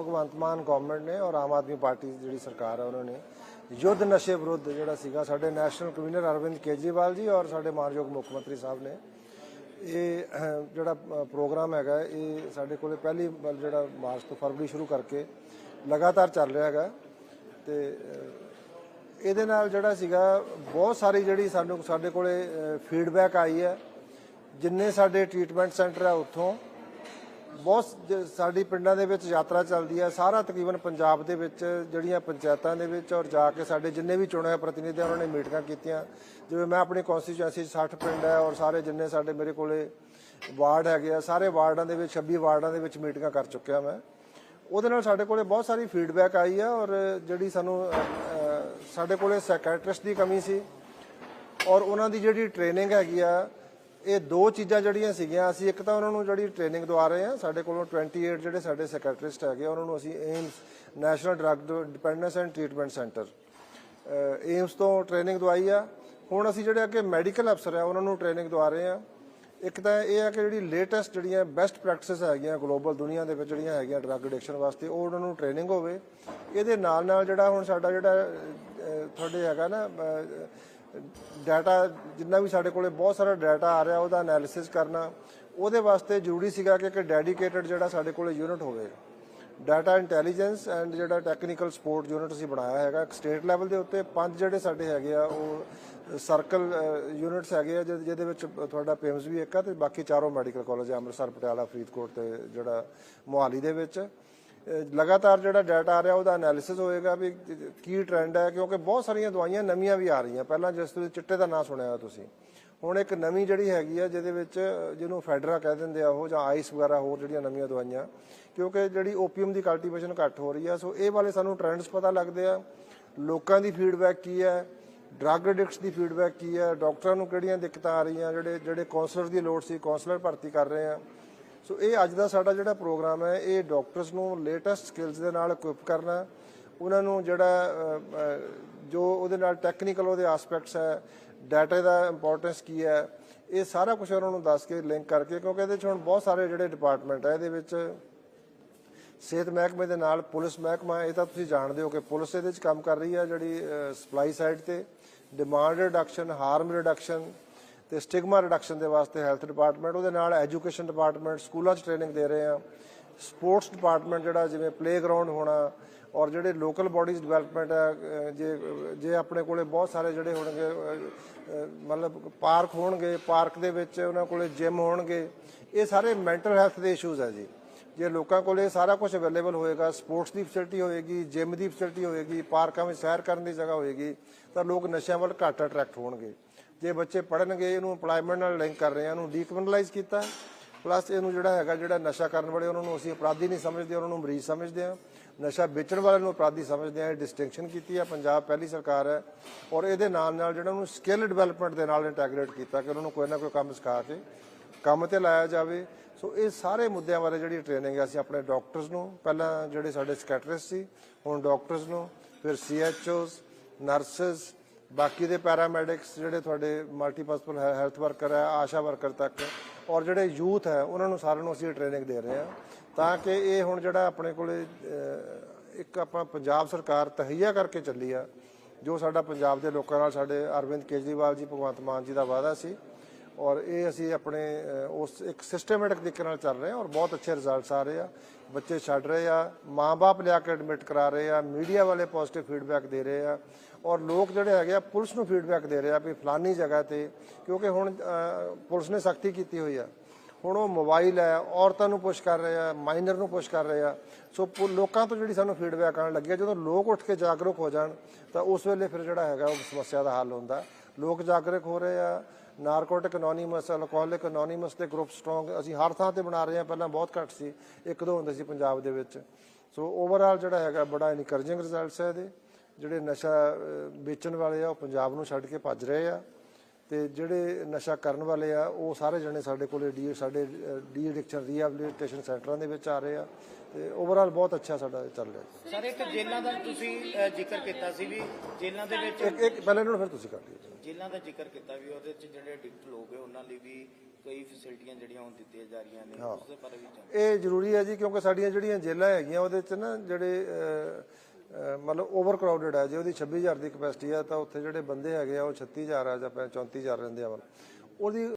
Bhagwant Mann government ਨੇ ਔਰ Aam Aadmi party ਜਿਹੜੀ ਸਰਕਾਰ ਹੈ ਉਹਨਾਂ ਨੇ ਯੁੱਧ ਨਸ਼ੇ ਵਿਰੁੱਧ ਜਿਹੜਾ ਸੀਗਾ, ਸਾਡੇ ਨੈਸ਼ਨਲ ਕਨਵੀਨਰ ਅਰਵਿੰਦ ਕੇਜਰੀਵਾਲ ਜੀ ਔਰ ਸਾਡੇ ਮਾਨਯੋਗ ਮੁੱਖ ਮੰਤਰੀ ਸਾਹਿਬ ਨੇ, ਇਹ ਜਿਹੜਾ ਪ੍ਰੋਗਰਾਮ ਹੈਗਾ, ਇਹ ਸਾਡੇ ਕੋਲੇ ਪਹਿਲੀ ਵਾਰ ਜਿਹੜਾ ਮਾਰਚ ਤੋਂ ਫਰਵਰੀ ਸ਼ੁਰੂ ਕਰਕੇ ਲਗਾਤਾਰ ਚੱਲ ਰਿਹਾ ਹੈਗਾ ਤੇ ਇਹਦੇ ਨਾਲ ਜਿਹੜਾ ਸੀਗਾ, ਬਹੁਤ ਸਾਰੀ ਜਿਹੜੀ ਸਾਨੂੰ, ਸਾਡੇ ਕੋਲੇ ਫੀਡਬੈਕ ਆਈ ਹੈ, ਜਿੰਨੇ ਸਾਡੇ ਟ੍ਰੀਟਮੈਂਟ ਸੈਂਟਰ ਆ ਉੱਥੋਂ ਬਹੁਤ ਜ- ਸਾਡੀ ਪਿੰਡਾਂ ਦੇ ਵਿੱਚ ਯਾਤਰਾ ਚੱਲਦੀ ਹੈ ਸਾਰਾ ਤਕਰੀਬਨ ਪੰਜਾਬ ਦੇ ਵਿੱਚ, ਜਿਹੜੀਆਂ ਪੰਚਾਇਤਾਂ ਦੇ ਵਿੱਚ ਔਰ ਜਾ ਕੇ ਸਾਡੇ ਜਿੰਨੇ ਵੀ ਚੁਣੇ ਹੋਏ ਪ੍ਰਤੀਨਿਧੀ ਉਹਨਾਂ ਨੇ ਮੀਟਿੰਗਾਂ ਕੀਤੀਆਂ। ਜਿਵੇਂ ਮੈਂ ਆਪਣੀ ਕਨਸਟੀਚੁਐਂਸੀ 'ਚ 60 ਪਿੰਡ ਹੈ ਔਰ ਸਾਰੇ ਜਿੰਨੇ ਸਾਡੇ ਮੇਰੇ ਕੋਲੇ ਵਾਰਡ ਹੈਗੇ ਆ, ਸਾਰੇ ਵਾਰਡਾਂ ਦੇ ਵਿੱਚ 26 ਵਾਰਡਾਂ ਦੇ ਵਿੱਚ ਮੀਟਿੰਗਾਂ ਕਰ ਚੁੱਕਿਆ ਮੈਂ। ਉਹਦੇ ਨਾਲ ਸਾਡੇ ਕੋਲੇ ਬਹੁਤ ਸਾਰੀ ਫੀਡਬੈਕ ਆਈ ਹੈ ਔਰ ਜਿਹੜੀ ਸਾਨੂੰ ਸਾਡੇ ਕੋਲੇ ਸਾਈਕੈਟ੍ਰਿਸਟ ਦੀ ਕਮੀ ਸੀ ਔਰ ਉਹਨਾਂ ਦੀ ਜਿਹੜੀ ਟ੍ਰੇਨਿੰਗ ਹੈਗੀ ਆ ਇਹ ਦੋ ਚੀਜ਼ਾਂ ਜਿਹੜੀਆਂ ਸੀਗੀਆਂ, ਅਸੀਂ ਇੱਕ ਤਾਂ ਉਹਨਾਂ ਨੂੰ ਜਿਹੜੀ ਟ੍ਰੇਨਿੰਗ ਦਵਾ ਰਹੇ ਆ ਸਾਡੇ ਕੋਲੋਂ 28 ਜਿਹੜੇ ਸਾਡੇ ਸੈਕਟਰਿਸਟ ਹੈਗੇ ਉਹਨਾਂ ਨੂੰ ਅਸੀਂ AIIMS national drug dependence and treatment centre AIIMS ਤੋਂ ਟ੍ਰੇਨਿੰਗ ਦਵਾਈ ਆ। ਹੁਣ ਅਸੀਂ ਜਿਹੜੇ ਅੱਗੇ ਮੈਡੀਕਲ ਅਫਸਰ ਆ, ਉਹਨਾਂ ਨੂੰ ਟ੍ਰੇਨਿੰਗ ਦਵਾ ਰਹੇ ਆ ਇੱਕ ਤਾਂ ਇਹ ਆ ਕਿ ਜਿਹੜੀ ਲੇਟੈਸਟ ਜਿਹੜੀਆਂ ਬੈਸਟ ਪ੍ਰੈਕਟਿਸਿਸ ਹੈਗੀਆਂ ਗਲੋਬਲ ਦੁਨੀਆ ਦੇ ਵਿੱਚ ਜਿਹੜੀਆਂ ਹੈਗੀਆਂ ਡਰੱਗ ਐਡਿਕਸ਼ਨ ਵਾਸਤੇ, ਉਹ ਉਹਨਾਂ ਨੂੰ ਟ੍ਰੇਨਿੰਗ ਹੋਵੇ। ਇਹਦੇ ਨਾਲ ਨਾਲ ਜਿਹੜਾ ਹੁਣ ਸਾਡਾ ਜਿਹੜਾ ਤੁਹਾਡੇ ਹੈਗਾ ਨਾ ਡਾਟਾ ਜਿੰਨਾ ਵੀ ਸਾਡੇ ਕੋਲੇ ਬਹੁਤ ਸਾਰਾ ਡਾਟਾ ਆ ਰਿਹਾ, ਉਹਦਾ ਐਨਾਲਿਸਿਸ ਕਰਨਾ, ਉਹਦੇ ਵਾਸਤੇ ਜ਼ਰੂਰੀ ਸੀਗਾ ਕਿ ਇੱਕ ਡੈਡੀਕੇਟਡ ਜਿਹੜਾ ਸਾਡੇ ਕੋਲੇ ਯੂਨਿਟ ਹੋਵੇ। ਡਾਟਾ ਇੰਟੈਲੀਜੈਂਸ ਐਂਡ ਜਿਹੜਾ ਟੈਕਨੀਕਲ ਸਪੋਰਟ ਯੂਨਿਟ ਅਸੀਂ ਬਣਾਇਆ ਹੈਗਾ, ਇੱਕ ਸਟੇਟ ਲੈਵਲ ਦੇ ਉੱਤੇ ਪੰਜ ਜਿਹੜੇ ਸਾਡੇ ਹੈਗੇ ਆ, ਉਹ ਸਰਕਲ ਯੂਨਿਟਸ ਹੈਗੇ ਆ, ਜਿਹਦੇ ਜਿਹਦੇ ਵਿੱਚ ਤੁਹਾਡਾ ਪੇਮਸ ਵੀ ਇੱਕ ਆ ਤੇ ਬਾਕੀ ਚਾਰੋਂ ਮੈਡੀਕਲ ਕਾਲਜ ਅੰਮ੍ਰਿਤਸਰ, ਪਟਿਆਲਾ, ਫਰੀਦਕੋਟ ਤੇ ਜਿਹੜਾ ਮੋਹਾਲੀ ਦੇ ਵਿੱਚ। ਲਗਾਤਾਰ ਜਿਹੜਾ ਡਾਟਾ ਆ ਰਿਹਾ, ਉਹਦਾ ਐਨਾਲਿਸਿਸ ਹੋਏਗਾ ਵੀ ਕੀ ਟ੍ਰੈਂਡ ਹੈ, ਕਿਉਂਕਿ ਬਹੁਤ ਸਾਰੀਆਂ ਦਵਾਈਆਂ ਨਵੀਆਂ ਵੀ ਆ ਰਹੀਆਂ। ਪਹਿਲਾਂ ਜਿਸ ਤੁਸੀਂ ਚਿੱਟੇ ਦਾ ਨਾਂ ਸੁਣਿਆ ਹੋਇਆ ਤੁਸੀਂ। ਹੁਣ ਇੱਕ ਨਵੀਂ ਜਿਹੜੀ ਹੈਗੀ ਆ, ਜਿਹਦੇ ਵਿੱਚ ਜਿਹਨੂੰ ਫੈਡਰਾ ਕਹਿ ਦਿੰਦੇ ਆ ਉਹ, ਜਾਂ ਆਈਸ ਵਗੈਰਾ ਹੋਰ ਜਿਹੜੀਆਂ ਨਵੀਆਂ ਦਵਾਈਆਂ, ਕਿਉਂਕਿ ਜਿਹੜੀ ਓਪੀਅਮ ਦੀ ਕਲਟੀਵੇਸ਼ਨ ਘੱਟ ਹੋ ਰਹੀ ਆ, ਸੋ ਇਹ ਵਾਲੇ ਸਾਨੂੰ ਟ੍ਰੈਂਡਸ ਪਤਾ ਲੱਗਦੇ ਆ। ਲੋਕਾਂ ਦੀ ਫੀਡਬੈਕ ਕੀ ਹੈ? ਡਰੱਗ ਐਡਿਕਟਸ ਦੀ ਫੀਡਬੈਕ ਕੀ ਹੈ? ਡਾਕਟਰਾਂ ਨੂੰ ਕਿਹੜੀਆਂ ਦਿੱਕਤਾਂ ਆ ਰਹੀਆਂ? ਜਿਹੜੇ ਜਿਹੜੇ ਕਾਉਂਸਲਰ ਦੀ ਲੋੜ ਸੀ ਕਾਉਂਸਲਰ ਭਰਤੀ ਕਰ ਰਹੇ ਆ। ਸੋ ਇਹ ਅੱਜ ਦਾ ਸਾਡਾ ਜਿਹੜਾ ਪ੍ਰੋਗਰਾਮ ਹੈ, ਇਹ ਡਾਕਟਰਸ ਨੂੰ ਲੇਟੈਸਟ ਸਕਿੱਲਸ ਦੇ ਨਾਲ ਇਕਵਿਪ ਕਰਨਾ ਉਹਨਾਂ ਨੂੰ ਜਿਹੜਾ ਜੋ ਉਹਦੇ ਨਾਲ ਟੈਕਨੀਕਲ ਉਹਦੇ ਐਸਪੈਕਟਸ ਹੈ ਡਾਟਾ ਦਾ ਇੰਪੋਰਟੈਂਸ ਕੀ ਹੈ, ਇਹ ਸਾਰਾ ਕੁਝ ਉਹਨਾਂ ਨੂੰ ਦੱਸ ਕੇ ਲਿੰਕ ਕਰਕੇ, ਕਿਉਂਕਿ ਇਹਦੇ ਚ ਹੁਣ ਬਹੁਤ ਸਾਰੇ ਜਿਹੜੇ ਡਿਪਾਰਟਮੈਂਟ ਹੈ, ਇਹਦੇ ਵਿੱਚ ਸਿਹਤ ਮਹਿਕਮੇ ਦੇ ਨਾਲ ਪੁਲਿਸ ਮਹਿਕਮਾ ਇਹ ਤਾਂ ਤੁਸੀਂ ਜਾਣਦੇ ਹੋ ਕਿ ਪੁਲਿਸ ਇਹਦੇ 'ਚ ਕੰਮ ਕਰ ਰਹੀ ਹੈ, ਜਿਹੜੀ ਸਪਲਾਈ ਸਾਈਡ ਤੇ ਡਿਮਾਂਡ ਰਿਡਕਸ਼ਨ ਹਾਰਮ ਰਿਡਕਸ਼ਨ ਤੇ ਸਟਿਗਮਾ ਰਿਡਕਸ਼ਨ ਦੇ ਵਾਸਤੇ ਹੈਲਥ ਡਿਪਾਰਟਮੈਂਟ ਉਹਦੇ ਨਾਲ ਐਜੂਕੇਸ਼ਨ ਡਿਪਾਰਟਮੈਂਟ ਸਕੂਲਾਂ 'ਚ ਟ੍ਰੇਨਿੰਗ ਦੇ ਰਹੇ ਆ। ਸਪੋਰਟਸ ਡਿਪਾਰਟਮੈਂਟ ਜਿਹੜਾ ਜਿਵੇਂ ਪਲੇਗਰਾਉਂਡ ਹੋਣਾ ਔਰ ਜਿਹੜੇ ਲੋਕਲ ਬਾਡੀਜ਼ ਡਿਵੈਲਪਮੈਂਟ ਹੈ ਜੇ ਜੇ ਆਪਣੇ ਕੋਲੇ ਬਹੁਤ ਸਾਰੇ ਜਿਹੜੇ ਹੋਣਗੇ ਮਤਲਬ ਪਾਰਕ ਹੋਣਗੇ ਪਾਰਕ ਦੇ ਵਿੱਚ ਉਹਨਾਂ ਕੋਲੇ ਜਿਮ ਹੋਣਗੇ, ਇਹ ਸਾਰੇ ਮੈਂਟਲ ਹੈਲਥ ਦੇ ਇਸ਼ੂਜ਼ ਹੈ ਜੀ। ਜੇ ਲੋਕਾਂ ਕੋਲੇ ਸਾਰਾ ਕੁਝ ਅਵੇਲੇਬਲ ਹੋਏਗਾ ਸਪੋਰਟਸ ਦੀ ਫੈਸਿਲਿਟੀ ਹੋਏਗੀ ਜਿਮ ਦੀ ਫੈਸਿਲਿਟੀ ਹੋਏਗੀ, ਪਾਰਕਾਂ ਵਿੱਚ ਸੈਰ ਕਰਨ ਦੀ ਜਗ੍ਹਾ ਹੋਏਗੀ, ਤਾਂ ਲੋਕ ਨਸ਼ਿਆਂ ਵੱਲ ਘੱਟ ਅਟਰੈਕਟ ਹੋਣਗੇ। ਜੇ ਬੱਚੇ ਪੜਨਗੇ ਇਹਨੂੰ EMPLOYMENT ਨਾਲ ਲਿੰਕ ਕਰ ਰਹੇ ਆ, ਇਹਨੂੰ ਡੀਕ੍ਰਿਮੀਨਲਾਈਜ਼ ਕੀਤਾ ਪਲੱਸ ਇਹਨੂੰ ਜਿਹੜਾ ਹੈਗਾ, ਜਿਹੜਾ ਨਸ਼ਾ ਕਰਨ ਵਾਲੇ, ਉਹਨਾਂ ਨੂੰ ਅਸੀਂ ਅਪਰਾਧੀ ਨਹੀਂ ਸਮਝਦੇ, ਉਹਨਾਂ ਨੂੰ ਮਰੀਜ਼ ਸਮਝਦੇ ਆ। ਨਸ਼ਾ ਵੇਚਣ ਵਾਲੇ ਨੂੰ ਅਪਰਾਧੀ ਸਮਝਦੇ ਆ, ਇਹ ਡਿਸਟਿੰਕਸ਼ਨ ਕੀਤੀ ਆ। ਪੰਜਾਬ ਪਹਿਲੀ ਸਰਕਾਰ ਹੈ ਔਰ ਇਹਦੇ ਨਾਲ ਨਾਲ ਜਿਹੜਾ ਉਹਨੂੰ ਸਕਿੱਲ ਡਿਵੈਲਪਮੈਂਟ ਦੇ ਨਾਲ ਇੰਟੈਗਰੇਟ ਕੀਤਾ ਕਿ ਉਹਨਾਂ ਨੂੰ ਕੋਈ ਨਾ ਕੋਈ ਕੰਮ ਸਿਖਾ ਕੇ ਕੰਮ ਤੇ ਲਾਇਆ ਜਾਵੇ। ਸੋ ਇਹ ਸਾਰੇ ਮੁੱਦਿਆਂ ਬਾਰੇ ਜਿਹੜੀ ਟ੍ਰੇਨਿੰਗ ਹੈ, ਅਸੀਂ ਆਪਣੇ ਡਾਕਟਰਸ ਨੂੰ, ਪਹਿਲਾਂ ਜਿਹੜੇ ਸਾਡੇ ਸਕੈਟਰਿਸਟ ਸੀ, ਹੁਣ ਡਾਕਟਰਸ ਨੂੰ, ਫਿਰ ਸੀਐਚਓਸ ਨਰਸਸ ਬਾਕੀ ਦੇ ਪੈਰਾਮੈਡਿਕਸ ਜਿਹੜੇ ਤੁਹਾਡੇ ਮਲਟੀਪਰਸਨਲ ਹੈਲਥ ਵਰਕਰ ਹੈ, ਆਸ਼ਾ ਵਰਕਰ ਤੱਕ, ਔਰ ਜਿਹੜੇ ਯੂਥ ਹੈ, ਉਹਨਾਂ ਨੂੰ ਸਾਰਿਆਂ ਨੂੰ ਅਸੀਂ ਟ੍ਰੇਨਿੰਗ ਦੇ ਰਹੇ ਹਾਂ। ਤਾਂ ਕਿ ਇਹ ਹੁਣ ਜਿਹੜਾ ਆਪਣੇ ਕੋਲੇ ਇੱਕ ਆਪਾਂ ਪੰਜਾਬ ਸਰਕਾਰ ਤਹਈਆ ਕਰਕੇ ਚੱਲੀ ਆ, ਜੋ ਸਾਡਾ ਪੰਜਾਬ ਦੇ ਲੋਕਾਂ ਨਾਲ ਸਾਡੇ ਅਰਵਿੰਦ ਕੇਜਰੀਵਾਲ ਜੀ, ਭਗਵੰਤ ਮਾਨ ਜੀ ਦਾ ਵਾਅਦਾ ਸੀ ਔਰ ਇਹ ਅਸੀਂ ਆਪਣੇ ਉਸ ਇੱਕ ਸਿਸਟਮੈਟਿਕ ਤਰੀਕੇ ਨਾਲ ਚੱਲ ਰਹੇ ਹਾਂ ਔਰ ਬਹੁਤ ਅੱਛੇ ਰਿਜ਼ਲਟਸ ਆ ਰਹੇ ਆ। ਬੱਚੇ ਛੱਡ ਰਹੇ ਆ, ਮਾਂ-ਬਾਪ ਲਿਆ ਕੇ ਐਡਮਿਟ ਕਰਾ ਰਹੇ ਆ ਮੀਡੀਆ ਵਾਲੇ ਪੋਜ਼ਿਟਿਵ ਫੀਡਬੈਕ ਦੇ ਰਹੇ ਆ ਔਰ ਲੋਕ ਜਿਹੜੇ ਹੈਗੇ ਆ, ਪੁਲਿਸ ਨੂੰ ਫੀਡਬੈਕ ਦੇ ਰਹੇ ਆ ਵੀ ਫਲਾਨੀ ਜਗ੍ਹਾ ਤੇ, ਕਿਉਂਕਿ ਹੁਣ ਪੁਲਿਸ ਨੇ ਸਖਤੀ ਕੀਤੀ ਹੋਈ ਆ। ਹੁਣ ਉਹ ਮੋਬਾਈਲ ਹੈ, ਔਰਤਾਂ ਨੂੰ ਪੁਸ਼ ਕਰ ਰਹੇ ਆ ਮਾਈਨਰ ਨੂੰ ਪੁਸ਼ ਕਰ ਰਹੇ ਆ। ਸੋ ਪੁ- ਲੋਕਾਂ ਤੋਂ ਜਿਹੜੀ ਸਾਨੂੰ ਫੀਡਬੈਕ ਆਉਣ ਲੱਗੀ ਹੈ ਜਦੋਂ ਲੋਕ ਉੱਠ ਕੇ ਜਾਗਰੂਕ ਹੋ ਜਾਣ, ਤਾਂ ਉਸ ਵੇਲੇ ਫਿਰ ਜਿਹੜਾ ਹੈਗਾ ਉਹ ਸਮੱਸਿਆ ਦਾ ਹੱਲ ਹੁੰਦਾ। ਲੋਕ ਜਾਗਰੂਕ ਹੋ ਰਹੇ ਆ ਨਾਰਕੋਟਿਕ ਅਨੋਨਿਮਸ ਅਲਕੋਹਲਿਕ ਅਨੋਨਿਮਸ ਦੇ ਗਰੁੱਪ ਸਟਰੋਂਗ ਅਸੀਂ ਹਰ ਥਾਂ ਤੇ ਬਣਾ ਰਹੇ ਹਾਂ, ਪਹਿਲਾਂ ਬਹੁਤ ਘੱਟ ਸੀ, ਇੱਕ ਦੋ ਹੁੰਦੇ ਸੀ ਪੰਜਾਬ ਦੇ ਵਿੱਚ। ਸੋ ਓਵਰਆਲ ਜਿਹੜਾ ਹੈਗਾ, ਬੜਾ ਇਨਕਰੇਜਿੰਗ ਰਿਜ਼ਲਟਸ ਹੈ ਇਹਦੇ। ਜਿਹੜੇ ਨਸ਼ਾ ਵੇਚਣ ਵਾਲੇ ਆ, ਉਹ ਪੰਜਾਬ ਨੂੰ ਛੱਡ ਕੇ ਭੱਜ ਰਹੇ ਆ। ਤੇ ਜਿਹੜੇ ਨਸ਼ਾ ਕਰਨ ਵਾਲੇ ਆ ਉਹ ਸਾਰੇ ਜਣੇ ਸਾਡੇ ਕੋਲੇ ਡੀ ਸਾਡੇ ਡੀ ਐਡਿਕਸ਼ਨ ਰੀਹੈਬਿਲਿਟੇਸ਼ਨ ਸੈਂਟਰਾਂ ਦੇ ਵਿੱਚ ਆ ਰਹੇ ਆ ਤੇ ਓਵਰਆਲ ਬਹੁਤ ਅੱਛਾ ਸਾਡਾ ਚੱਲ ਰਿਹਾ ਸਰ ਇੱਕ ਜੇਲ੍ਹਾਂ ਦਾ ਤੁਸੀਂ ਜ਼ਿਕਰ ਕੀਤਾ ਸੀ ਵੀ ਜੇਲ੍ਹਾਂ ਦੇ ਵਿੱਚ ਇੱਕ ਇੱਕ ਪਹਿਲਾਂ ਇਹਨਾਂ ਨੂੰ ਫਿਰ ਤੁਸੀਂ ਕਰ ਲਿਓ ਜੇਲ੍ਹਾਂ ਦਾ ਜ਼ਿਕਰ ਕੀਤਾ ਵੀ ਉਹਦੇ ਵਿੱਚ ਜਿਹੜੇ ਐਡਿਕਟ ਲੋਕ ਹੈ ਉਹਨਾਂ ਲਈ ਵੀ ਕਈ ਫੈਸਿਲਿਟੀਆਂ ਜਿਹੜੀਆਂ ਹੁਣ ਦਿੱਤੀਆਂ ਜਾ ਰਹੀਆਂ ਨੇ ਉਸ ਦੇ ਬਾਰੇ ਵੀ ਇਹ ਜ਼ਰੂਰੀ ਹੈ ਜੀ ਕਿਉਂਕਿ ਸਾਡੀਆਂ ਜਿਹੜੀਆਂ ਜੇਲ੍ਹਾਂ ਹੈਗੀਆਂ ਉਹਦੇ 'ਚ ਨਾ ਜਿਹੜੇ ਮਤਲਬ ਓਵਰ ਕਰਾਊਡਡ ਹੈ, ਜੇ ਉਹਦੀ 26000 ਦੀ ਕਪੈਸਿਟੀ ਹੈ ਤਾਂ ਉੱਥੇ ਜਿਹੜੇ ਬੰਦੇ ਹੈਗੇ ਆ, ਉਹ 36000 ਆ ਜਾਂ 34000 ਰਹਿੰਦੇ ਆ ਮਤਲਬ। ਉਹਦੀ